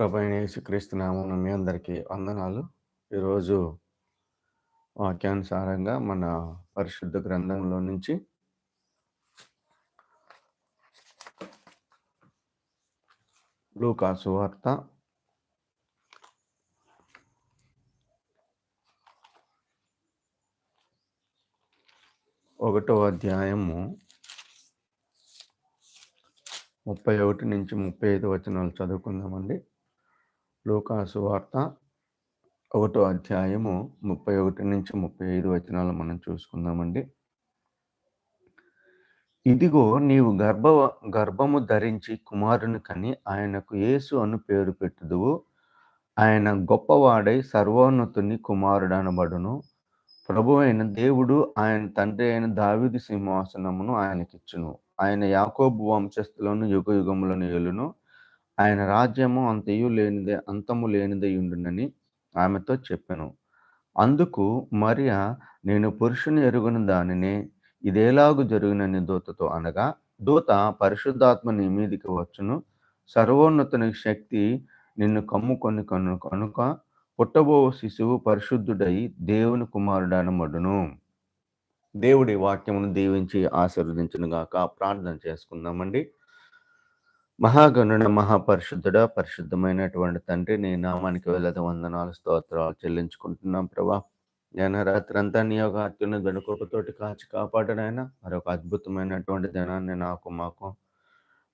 ప్రభైన యేసుక్రీస్తు నామమున మీ అందరికీ వందనాలు. ఈరోజు వాక్యానుసారంగా మన పరిశుద్ధ గ్రంథంలో నుంచి లూకాసు వార్త ఒకటో అధ్యాయము ముప్పై ఒకటి నుంచి ముప్పై ఐదు వచనాలు చదువుకుందామండి లూకాసు వార్త ఒకటో అధ్యాయము ముప్పై ఒకటి నుంచి ముప్పై ఐదు వచనాలు మనం చూసుకుందామండి. ఇదిగో నీవు గర్భ గర్భము ధరించి కుమారుని కని ఆయనకు యేసు అను పేరు పెట్టుదువు. ఆయన గొప్పవాడై సర్వోన్నతుని కుమారుడు అనబడును ప్రభు అయిన దేవుడు ఆయన తండ్రి అయిన దావిది సింహాసనమును ఆయనకిచ్చును. ఆయన యాకోబు వంశస్థులను యుగ యుగములను ఏలును. ఆయన రాజ్యము అంతయు లేనిదే అంతము లేనిదై ఉండునని ఆమెతో చెప్పాను. అందుకు మరియా నేను పురుషుని ఎరుగున దానినే ఇదేలాగు జరిగినని దూతతో అనగా దూత పరిశుద్ధాత్మ నీ మీదికి వచ్చును. సర్వోన్నతుని శక్తి నిన్ను కమ్ముకొని కను కనుక పుట్టబో శిశువు పరిశుద్ధుడై దేవుని కుమారుడనమడును దేవుడి వాక్యమును దీవించి ఆశీర్వదించును గాక ప్రార్థన చేసుకుందామండి. మహాగణుడ మహాపరిశుద్ధుడ పరిశుద్ధమైనటువంటి తండ్రి నీ నామానికి వెళ్ళదు వందనాలు స్తోత్రాలు చెల్లించుకుంటున్నాం ప్రభా. నేను రాత్రంతా నీ యొక్క అత్యున్న గడుకోకతోటి కాచి కాపాడనైనా మరొక అద్భుతమైనటువంటి దినాన్ని నాకు మాకు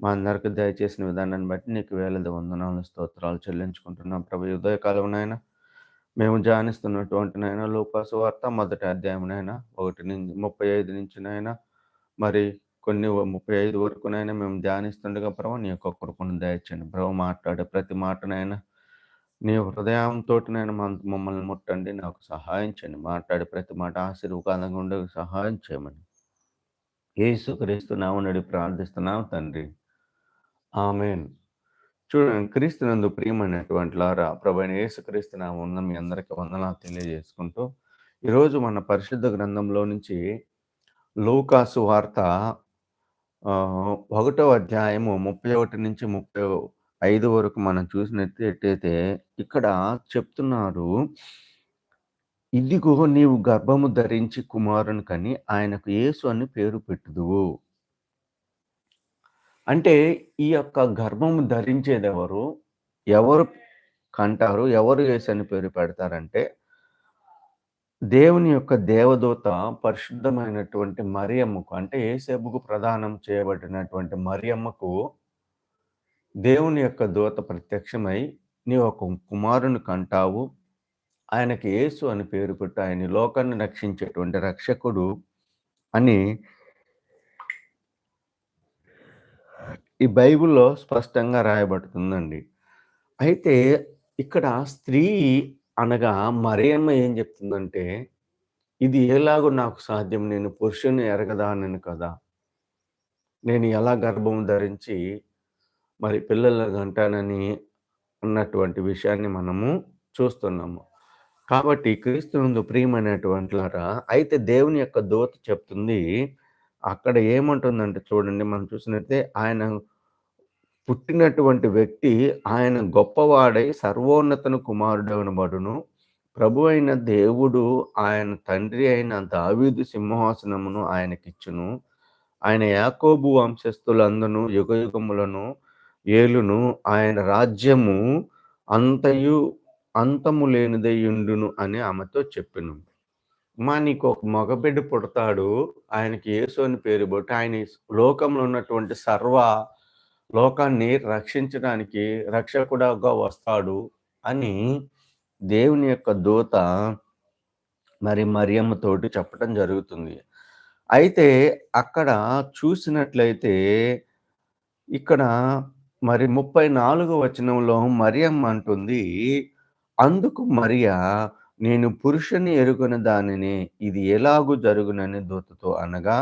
మా అందరికి దయచేసిన విధానాన్ని బట్టి నీకు వేలది వందనాలు స్తోత్రాలు చెల్లించుకుంటున్నాం ప్రభు. ఉదయకాలంనైనా మేము జానిస్తున్నటువంటి నైనా లోకాసు వార్త మొదటి అధ్యాయంనైనా ఒకటి నుంచి ముప్పై ఐదు నుంచినైనా మరి కొన్ని ముప్పై ఐదు వరకునైనా మేము ధ్యానిస్తుండగా ప్రభు నీ యొక్క కృపను దయచండి ప్రభు మాట్లాడే ప్రతి మాటనైనా నీ హృదయంతో నేను మమ్మల్ని ముట్టండి. నాకు సహాయం చేయండి. మాట్లాడే ప్రతి మాట ఆశీర్వాదంగా ఉండే సహాయం చేయమని. ఏసు నడి నామనడి ప్రార్థిస్తున్నావు తండ్రి. ఆమెన్. చూడండి క్రీస్తునందు ప్రియమైనటువంటి లారా ప్రభైన యేసుక్రీస్తు ఉన్న మీ అందరికీ వందనాలు తెలియజేసుకుంటూ ఈరోజు మన పరిశుద్ధ గ్రంథంలో నుంచి లోకాసు వార్త ఒకటో అధ్యాయము ముప్పై ఒకటి నుంచి ముప్పై ఐదు వరకు మనం చూసినట్టయితే ఇక్కడ చెప్తున్నారు ఇదిగో నీవు గర్భము ధరించి కుమారుని కని ఆయనకు యేసు అని పేరు పెట్టుదువు. అంటే ఈ యొక్క గర్భము ధరించేది ఎవరు ఎవరు కంటారు? ఎవరు యేసు అని పేరు పెడతారంటే దేవుని యొక్క దేవదూత పరిశుద్ధమైనటువంటి మరియమ్మకు అంటే ఏసేపుకు ప్రదానం చేయబడినటువంటి మరియమ్మకు దేవుని యొక్క దూత ప్రత్యక్షమై నీ ఒక కుమారుని కంటావు. ఆయనకి యేసు అని పేరు పెట్టి. ఆయన లోకాన్ని రక్షించేటువంటి రక్షకుడు అని ఈ బైబిల్లో స్పష్టంగా రాయబడుతుందండి. అయితే ఇక్కడ స్త్రీ అనగా మరియమ్మ ఏం చెప్తుందంటే ఇది ఎలాగో నాకు సాధ్యం నేను పురుషుని ఎరగదానని కదా. నేను ఎలా గర్భం ధరించి మరి పిల్లలు అంటానని అన్నటువంటి విషయాన్ని మనము చూస్తున్నాము. కాబట్టి క్రీస్తునందు ప్రియమైనటువంటిలారా అయితే దేవుని యొక్క దూత చెప్తుంది అక్కడ ఏమంటుందంటే చూడండి మనం చూసినట్టే ఆయన పుట్టినటువంటి వ్యక్తి ఆయన గొప్పవాడై సర్వోన్నతను కుమారుడనబడును ప్రభు అయిన దేవుడు ఆయన తండ్రి అయిన దావీదు సింహాసనమును ఆయనకిచ్చును. ఆయన యాకోబు వంశస్థులందును యుగ యుగములను ఏలును. ఆయన రాజ్యము అంతయు అంతము లేనిదయ్యుండును అని ఆమెతో చెప్పిను. మా నీకు ఒక మగబిడ్డ పుడతాడు. ఆయనకి యేసు అని పేరు బట్టి ఆయన లోకంలో ఉన్నటువంటి సర్వ లోకాన్ని రక్షించడానికి రక్షకుడగా వస్తాడు అని దేవుని యొక్క దూత మరి మరియమ్మతోటి చెప్పడం జరుగుతుంది. అయితే అక్కడ చూసినట్లయితే ఇక్కడ మరి ముప్పై నాలుగు వచనంలో మరియమ్మ అంటుంది అందుకు మరియా నేను పురుషుని ఎరుగున దానిని ఇది ఎలాగూ జరుగునని దూతతో అనగా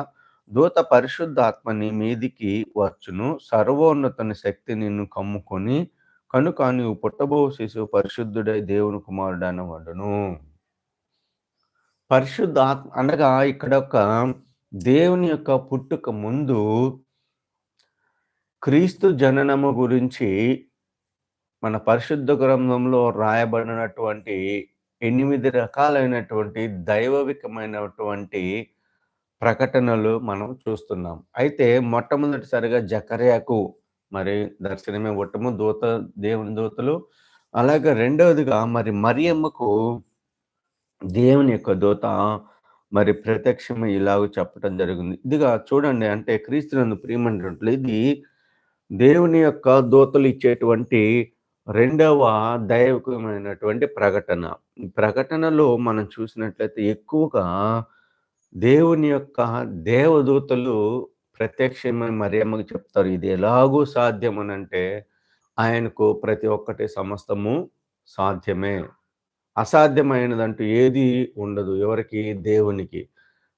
దూత పరిశుద్ధాత్మని మీదికి వచ్చును. సర్వోన్నతని శక్తి నిన్ను కమ్ముకొని కనుక నీవు పుట్టబో శిశువు పరిశుద్ధుడై దేవుని కుమారుడైన వండును పరిశుద్ధాత్మ అనగా ఇక్కడ ఒక దేవుని యొక్క పుట్టుక ముందు క్రీస్తు జననము గురించి మన పరిశుద్ధ గ్రంథంలో రాయబడినటువంటి ఎనిమిది రకాలైనటువంటి దైవవికమైనటువంటి ప్రకటనలు మనం చూస్తున్నాం. అయితే మొట్టమొదటిసారిగా జకర్యాకు మరి దర్శనం ఇవ్వటము దూత దేవుని దూతలు అలాగే రెండవదిగా మరి మరియమ్మకు దేవుని యొక్క దూత మరి ప్రత్యక్షమే ఇలాగ చెప్పడం జరిగింది. ఇదిగా చూడండి అంటే క్రీస్తునందు ప్రియమైనట్లు ఇది దేవుని యొక్క దూతలు ఇచ్చేటువంటి రెండవ దైవికమైనటువంటి ప్రకటన. ప్రకటనలో మనం చూసినట్లయితే ఎక్కువగా దేవుని యొక్క దేవదూతలు ప్రత్యక్షమని మరియమ్మకి చెప్తారు. ఇది ఎలాగూ సాధ్యమనంటే ఆయనకు ప్రతి ఒక్కటి సమస్తము సాధ్యమే. అసాధ్యమైనదంటూ ఏది ఉండదు ఎవరికి? దేవునికి.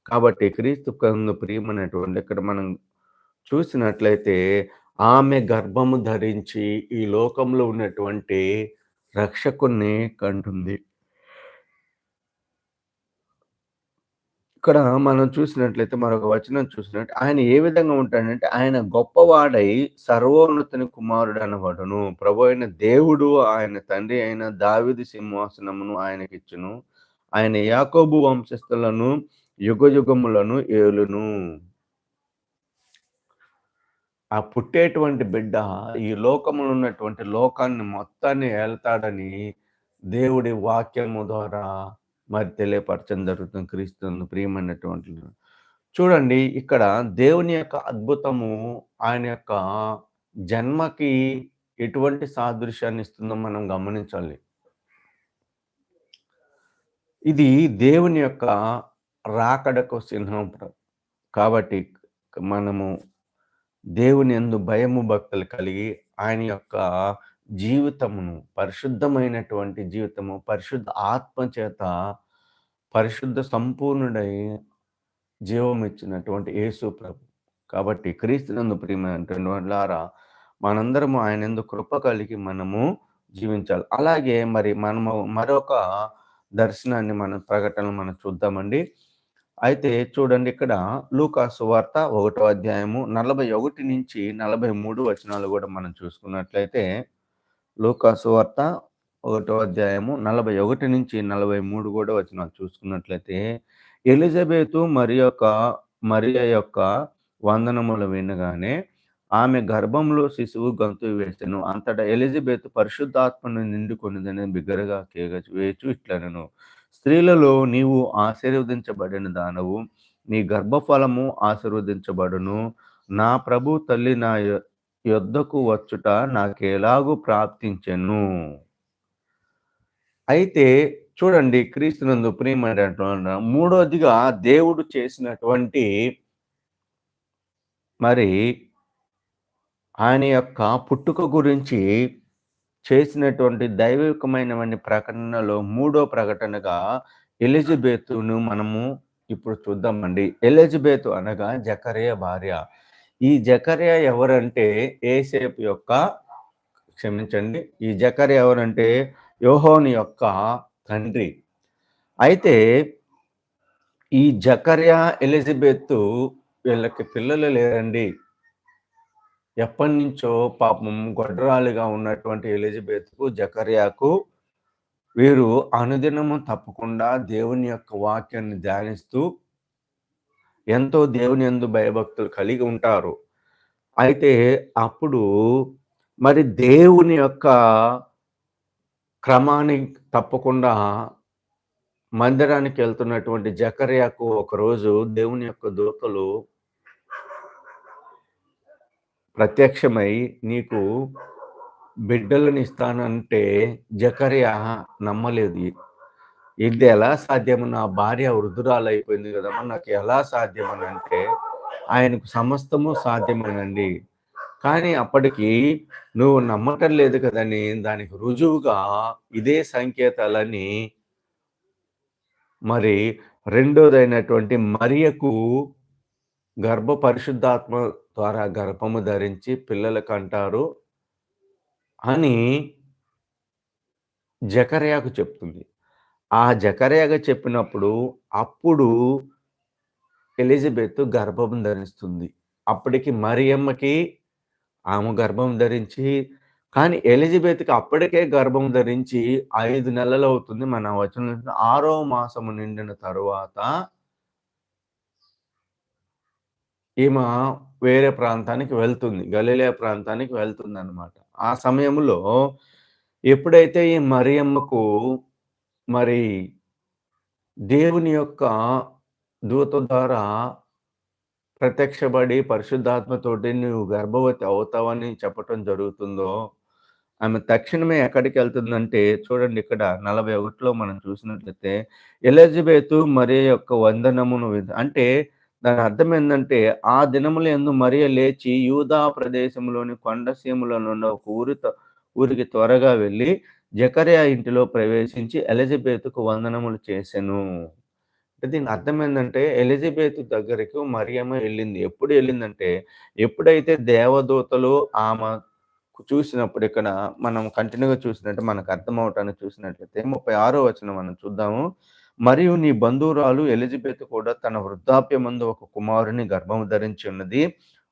కాబట్టి క్రీస్తు కందు ప్రియమైనటువంటి ఇక్కడ మనం చూసినట్లయితే ఆమె గర్భము ధరించి ఈ లోకంలో ఉన్నటువంటి రక్షకుణ్ణి కంటుంది. ఇక్కడ మనం చూసినట్లయితే మరొక వచనం చూసినట్టు ఆయన ఏ విధంగా ఉంటాడంటే ఆయన గొప్పవాడై సర్వోన్నతుని కుమారుడు అనబడును ప్రభు అయిన దేవుడు ఆయన తండ్రి అయిన దావిది సింహాసనమును ఆయనకిచ్చును. ఆయన యాకోబు వంశస్థులను యుగ యుగములను ఏలును. ఆ పుట్టేటువంటి బిడ్డ ఈ లోకములో ఉన్నటువంటి లోకాన్ని మొత్తాన్ని ఏళ్తాడని దేవుడి వాక్యము ద్వారా మరి తెలియపరచడం జరుగుతుంది క్రీస్తును ప్రియమైనటువంటి చూడండి ఇక్కడ దేవుని యొక్క అద్భుతము ఆయన యొక్క జన్మకి ఎటువంటి సాదృశ్యాన్ని ఇస్తుందో మనం గమనించాలి. ఇది దేవుని యొక్క రాకడకు చిహ్నం కాబట్టి మనము దేవుని ఎందు భయము భక్తులు కలిగి ఆయన యొక్క జీవితమును పరిశుద్ధమైనటువంటి జీవితము పరిశుద్ధ ఆత్మ చేత పరిశుద్ధ సంపూర్ణుడై జీవం ఇచ్చినటువంటి యేసు ప్రభు. కాబట్టి క్రీస్తునందు ప్రియమైనటువంటి వాళ్ళారా మనందరము ఆయన ఎందుకు కృప కలిగి మనము జీవించాలి. అలాగే మరి మనము మరొక దర్శనాన్ని మన ప్రకటనలు మనం చూద్దామండి. అయితే చూడండి ఇక్కడ లూకాసు వార్త ఒకటో అధ్యాయము నలభై ఒకటి నుంచి నలభై మూడు వచనాలు కూడా మనం చూసుకున్నట్లయితే లూకాసు వార్త ఒకటో అధ్యాయము నలభై ఒకటి నుంచి నలభై మూడు కూడా వచ్చిన చూసుకున్నట్లయితే ఎలిజబెతు మరి యొక్క మరియ యొక్క వందనములు వినగానే ఆమె గర్భంలో శిశువు గంతు వేసాను. అంతటా ఎలిజబెత్ పరిశుద్ధాత్మను నిండుకొనిదని బిగ్గరగా కేగ వేచు ఇట్లనను. స్త్రీలలో నీవు ఆశీర్వదించబడిన దానవు. నీ గర్భఫలము ఆశీర్వదించబడును. నా ప్రభు తల్లి నా యొద్దకు వచ్చుట నాకెలాగూ ప్రాప్తించెను? అయితే చూడండి క్రీస్తునందు ప్రియమైనటువంటి మూడోదిగా దేవుడు చేసినటువంటి మరి ఆయన యొక్క పుట్టుక గురించి చేసినటువంటి దైవికమైనటువంటి ప్రకటనలో మూడో ప్రకటనగా ఎలిజబెత్ను మనము ఇప్పుడు చూద్దామండి. ఎలిజబెత్ అనగా జకరియ భార్య. ఈ జకర్య ఎవరంటే ఏసేపు యొక్క క్షమించండి ఈ జకర్య ఎవరంటే యోహోని యొక్క తండ్రి. అయితే ఈ జకర్యా ఎలిజబెత్ వీళ్ళకి పిల్లలు లేరండి. ఎప్పటి నుంచో పాపం గొడ్రాలుగా ఉన్నటువంటి ఎలిజబెత్కు జకర్యాకు వీరు అనుదినము తప్పకుండా దేవుని యొక్క వాక్యాన్ని ధ్యానిస్తూ ఎంతో దేవుని ఎందు భయభక్తులు కలిగి ఉంటారు. అయితే అప్పుడు మరి దేవుని యొక్క క్రమాన్ని తప్పకుండా మందిరానికి వెళ్తున్నటువంటి జకర్యాకు ఒకరోజు దేవుని యొక్క దూతలు ప్రత్యక్షమై నీకు బిడ్డలను ఇస్తానంటే జకర్యా నమ్మలేదు. ఇది ఎలా సాధ్యము? నా భార్య వృద్ధురాలు అయిపోయింది కదమ్మా. నాకు ఎలా సాధ్యమని అంటే ఆయనకు సమస్తము సాధ్యమేనండి. కానీ అప్పటికి నువ్వు నమ్మటం లేదు కదని దానికి రుజువుగా ఇదే సంకేతాలని మరి రెండోదైనటువంటి మరియకు గర్భ పరిశుద్ధాత్మ ద్వారా గర్భము ధరించి పిల్లలకు అంటారు అని జకర్యాకు చెప్తుంది. ఆ జకర్యాగా చెప్పినప్పుడు అప్పుడు ఎలిజబెత్ గర్భం ధరిస్తుంది. అప్పటికి మరియమ్మకి ఆమె గర్భం ధరించి కానీ ఎలిజబెత్‌కి అప్పటికే గర్భం ధరించి ఐదు నెలలు అవుతుంది మన వచనం ఆరో మాసము నిండిన తరువాత ఈమె వేరే ప్రాంతానికి వెళ్తుంది. గలిలే ప్రాంతానికి వెళ్తుంది అనమాట ఆ సమయంలో ఎప్పుడైతే ఈ మరియమ్మకు మరి దేవుని యొక్క దూత ద్వారా ప్రత్యక్షపడి పరిశుద్ధాత్మతోటి నువ్వు గర్భవతి అవుతావని చెప్పటం జరుగుతుందో, ఆమె తక్షణమే ఎక్కడికి వెళ్తుందంటే చూడండి ఇక్కడ 41లో మనం చూసినట్లయితే ఎలిజబెత్ మరే యొక్క వందనమును అంటే దాని అర్థం ఏంటంటే ఆ దినములు ఎందు మరియ లేచి యూదా ప్రదేశంలోని కొండసీమలోనున్న ఒక ఊరితో ఊరికి త్వరగా వెళ్ళి జకర్యా ఇంటిలో ప్రవేశించి ఎలిజబెత్కు వందనములు చేసెను. అంటే దీని అర్థం ఏంటంటే ఎలిజబెత్ దగ్గరికి మరియమ్మ వెళ్ళింది ఎప్పుడు వెళ్ళిందంటే ఎప్పుడైతే దేవదూతలు ఆమె చూసినప్పుడు ఇక్కడ మనం కంటిన్యూ‌గా చూసినట్టు మనకు అర్థమవ్వటానికి చూసినట్లయితే 36 వచనం మనం చూద్దాము. మరియు నీ బంధువురాలు ఎలిజబెత్ కూడా తన వృద్ధాప్యమందు ఒక కుమారుని గర్భం ధరించి ఉన్నది.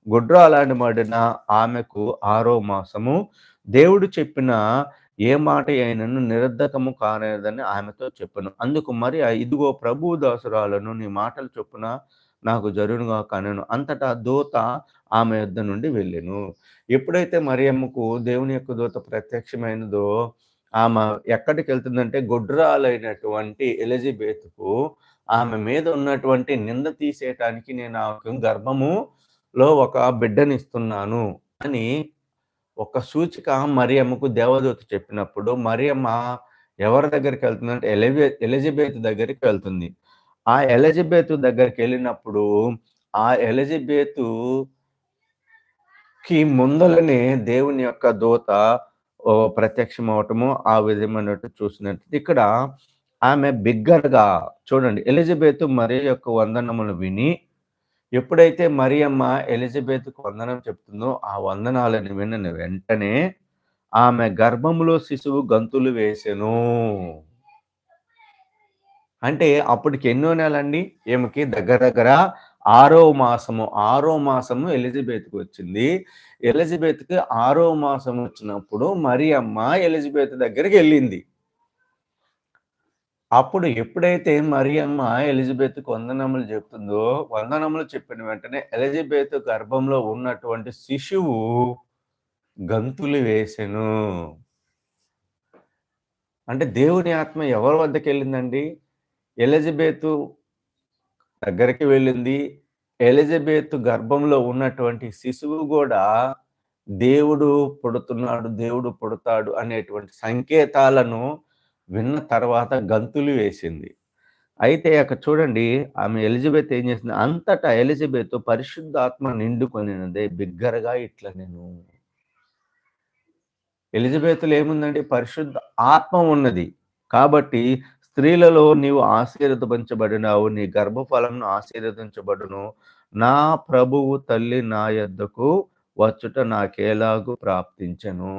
గుడ్రాలాడబడిన ఆమెకు ఆరో మాసము. దేవుడు చెప్పిన ఏ మాట అయినను నిరర్ధకము కానేదని ఆమెతో చెప్పను. అందుకు మరి ఇదిగో ప్రభు దాసురాలను నీ మాటలు చొప్పున నాకు జరునుగా కానను. అంతటా దూత ఆమె యొద్ద నుండి వెళ్ళాను. ఎప్పుడైతే మరియమ్మకు దేవుని యొక్క దూత ప్రత్యక్షమైనదో ఆమె ఎక్కడికెళ్తుందంటే గొడ్రాలైనటువంటి ఎలిజబెత్కు ఆమె మీద ఉన్నటువంటి నింద తీసేయటానికి నేను ఆమెకు గర్భములో ఒక బిడ్డనిస్తున్నాను అని ఒక సూచిక మరియమ్మకు దేవదూత చెప్పినప్పుడు మరియమ్మ ఎవరి దగ్గరికి వెళ్తుందంటే ఎలివె ఎలిజబెత్ దగ్గరికి వెళ్తుంది. ఆ ఎలిజబేత్ దగ్గరికి వెళ్ళినప్పుడు ఆ ఎలిజబెతుకి ముందలనే దేవుని యొక్క దూత ప్రత్యక్షం అవటము ఆ విధమైనట్టు చూసినట్టు ఇక్కడ ఆమె బిగ్గరగా చూడండి ఎలిజబెత్ మరి యొక్క వందనములు విని ఎప్పుడైతే మరియమ్మ ఎలిజబెత్‌కు వందనం చెప్తుందో, ఆ వందనాలను విన్న వెంటనే ఆమె గర్భములో శిశువు గంతులు వేసెను. అంటే అప్పటికి ఎన్నో నెలండి? ఈమెకి దగ్గర దగ్గర ఆరో మాసము. ఆరో మాసము ఎలిజబెత్‌కి వచ్చింది. ఎలిజబెత్‌కి ఆరో మాసం వచ్చినప్పుడు మరియమ్మ ఎలిజబెత్ దగ్గరికెళ్ళింది. అప్పుడు ఎప్పుడైతే మరియమ్మ ఎలిజబెత్‌కు వందనములు చెప్తుందో, వందనములు చెప్పిన వెంటనే ఎలిజబెత్ గర్భంలో ఉన్నటువంటి శిశువు గంతులు వేసెను. అంటే దేవుని ఆత్మ ఎవరి వద్దకెళ్ళిందండి? ఎలిజబెత్ దగ్గరికి వెళ్ళింది. ఎలిజబెత్ గర్భంలో ఉన్నటువంటి శిశువు కూడా దేవుడు పుడుతున్నాడు, దేవుడు పుడతాడు అనేటువంటి సంకేతాలను విన్న తర్వాత గంతులు వేసింది. అయితే అక్కడ చూడండి ఆమె ఎలిజబెత్ ఏం చేసింది? అంతటా ఎలిజబెత్ పరిశుద్ధాత్మ నిండుకొనినదే బిగ్గరగా ఇట్లా నేను ఎలిజబెత్‌లో ఏముందండి? పరిశుద్ధ ఆత్మ ఉన్నది. కాబట్టి స్త్రీలలో నీవు ఆశీర్వదించబడినావు. నీ గర్భఫలంను ఆశీర్వదించబడును. నా ప్రభువు తల్లి నా యొద్దకు వచ్చుట నాకేలాగు ప్రాప్తించను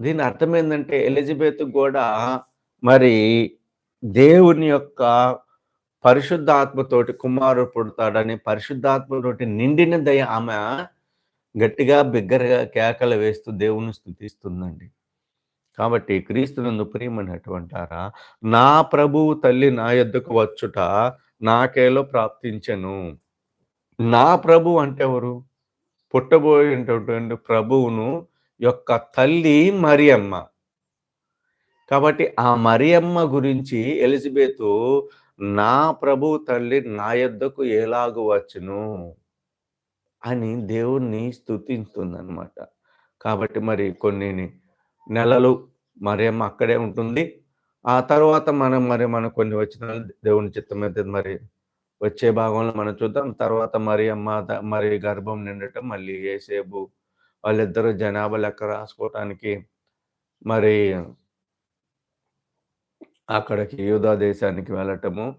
దీని అర్థం ఏంటంటే ఎలిజబెత్ కూడా మరి దేవుని యొక్క పరిశుద్ధాత్మతోటి కుమారుడు పుడతాడని పరిశుద్ధాత్మతోటి నిండినదై ఆమె గట్టిగా బిగ్గరగా కేకలు వేస్తూ దేవుని స్థుతిస్తుందండి కాబట్టి క్రీస్తునందు ప్రియమైనటువంటారా, నా ప్రభువు తల్లి నా యొద్దకు వచ్చుట నాకేలో ప్రాప్తించను నా ప్రభువు అంటే ఎవరు? పుట్టబోయేటటువంటి ప్రభువును యొక్క తల్లి మరియమ్మ. కాబట్టి ఆ మరియమ్మ గురించి ఎలిజబెత్ నా ప్రభువు తల్లి నా యొద్దకు ఎలాగు వచ్చును అని దేవుణ్ణి స్తుతిస్తుందనమాట. కాబట్టి మరి కొన్ని నెలలు మరియమ్మ అక్కడే ఉంటుంది. ఆ తర్వాత మనం మరి మన కొన్ని వచ్చిన దేవుని చిత్తమైతే మరి వచ్చే భాగంలో మనం చూద్దాం. తర్వాత మరియమ్మ అమ్మ మరి గర్భం నిండటం, మళ్ళీ ఏసేపు వాళ్ళిద్దరూ జనాభా లెక్క రాసుకోవటానికి మరి అక్కడికి యూదా దేశానికి వెళ్ళటము.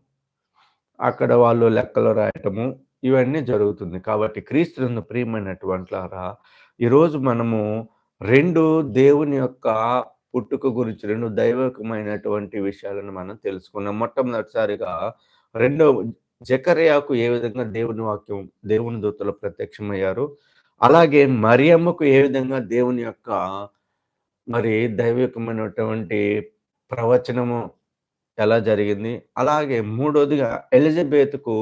అక్కడ వాళ్ళు లెక్కలు రాయటము. ఇవన్నీ జరుగుతుంది. కాబట్టి క్రీస్తునందు ప్రియమైనటువంటిలారా, ఈరోజు మనము రెండు దేవుని యొక్క పుట్టుక గురించి రెండు దైవకమైనటువంటి విషయాలను మనం తెలుసుకున్నాం. మొట్టమొదటిసారిగా రెండో జకర్యాకు ఏ విధంగా దేవుని వాక్యం, దేవుని దూతలు ప్రత్యక్షమయ్యారు. అలాగే మరియమ్మకు ఏ విధంగా దేవుని యొక్క మరి దైవికమైనటువంటి ప్రవచనము ఎలా జరిగింది? అలాగే మూడోదిగా ఎలిజబెత్కు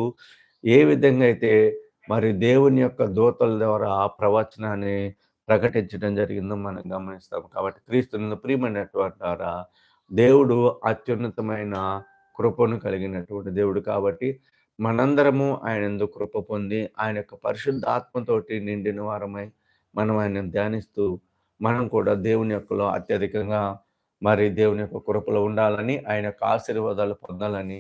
ఏ విధంగా అయితే మరి దేవుని యొక్క దూతల ద్వారా ఆ ప్రవచనాన్ని ప్రకటించడం జరిగిందో మనం గమనిస్తాం. కాబట్టి క్రీస్తుని ప్రియమైనటువంటి ద్వారా దేవుడు అత్యున్నతమైన కృపను కలిగినటువంటి దేవుడు కాబట్టి మనందరము ఆయన ఎందుకు కృప పొంది ఆయన యొక్క పరిశుద్ధాత్మతోటి నిండిన వారమై మనం ఆయన ధ్యానిస్తూ మనం కూడా దేవుని యొక్కలో అత్యధికంగా మరి దేవుని యొక్క కృపలో ఉండాలని ఆయన యొక్క ఆశీర్వాదాలు పొందాలని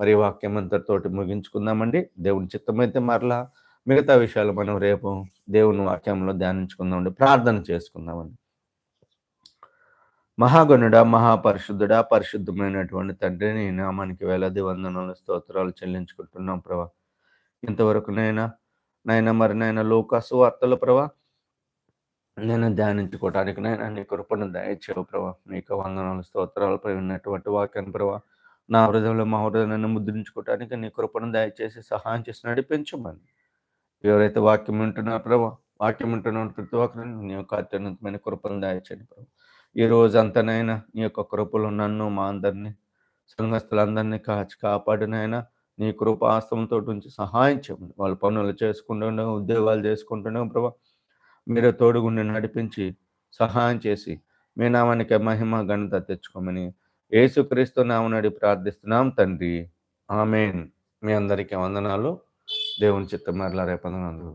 మరి వాక్యం అంతటితోటి ముగించుకుందామండి. దేవుని చిత్తమైతే మరలా మిగతా విషయాలు మనం రేపు దేవుని వాక్యంలో ధ్యానించుకుందామండి. ప్రార్థన చేసుకుందామండి. మహాగణుడ మహాపరిశుద్ధుడా పరిశుద్ధమైనటువంటి తండ్రిని నామానికి వేలాది వందనాలు స్తోత్రాలు చెల్లించుకుంటున్నాం ప్రభా. ఇంతవరకు నైనా నైనా మరి నైనా లోకాసు వార్తలు ప్రభా. నేను ధ్యానించుకోవటానికి నైనా నీ కృపను దయచేవు ప్రభా. నీకు వందనాలు స్తోత్రాలపై ఉన్నటువంటి వాక్యాన్ని ప్రభా. నా హృదయంలో మా హృదయాన్ని ముద్రించుకోవటానికి నీ కృపను దయచేసి సహాయం చేసి నడిపించమని. ఎవరైతే వాక్యం వింటున్నారో ప్రభా వాక్యం వింటున్న ప్రతి ఒక్కరిని నీ యొక్క అత్యున్నతమైన కృపను దయచేయండి ప్రభా. ఈ రోజంతనైనా నీ యొక్క కృపలు నన్ను మా అందరినీ సంఘస్థులందరినీ కాచి కాపాడినైనా నీ కృప ఆస్తంతో ఉంచి సహాయం చేయండి వాళ్ళు పనులు చేసుకుంటుండగా ఉద్యోగాలు చేసుకుంటుండగా ప్రభా. మీరు తోడుగుండి నడిపించి సహాయం చేసి మీ నామానికి మహిమ ఘనత తెచ్చుకోమని యేసుక్రీస్తు నామనడి ప్రార్థిస్తున్నాం తండ్రి. ఆమెన్. మీ అందరికీ వందనాలు. దేవుని చిత్తం మరలా రేపొందనందుకు